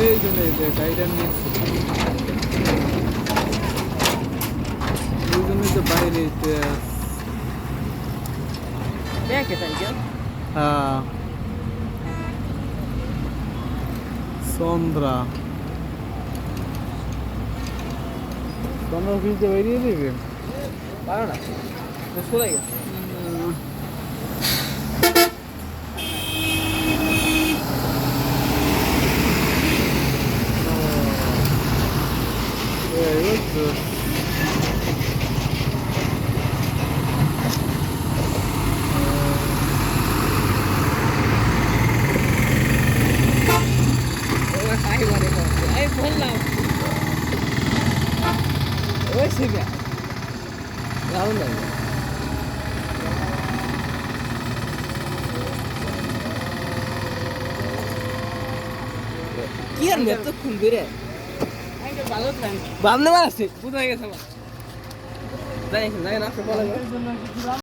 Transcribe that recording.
এই যে গাড়িটা নিয়েছে দুজনে তো বাইরে ব্যাংকে তাই হ্যাঁ। চন্দ্রা চন্দ্রা অফিসে বেরিয়ে দেবে? পারো না সরে গেছে। Quiero ver tu cumbire. করছি আমি আছে বামনে বুঝা গেছে আমার জানি জানি না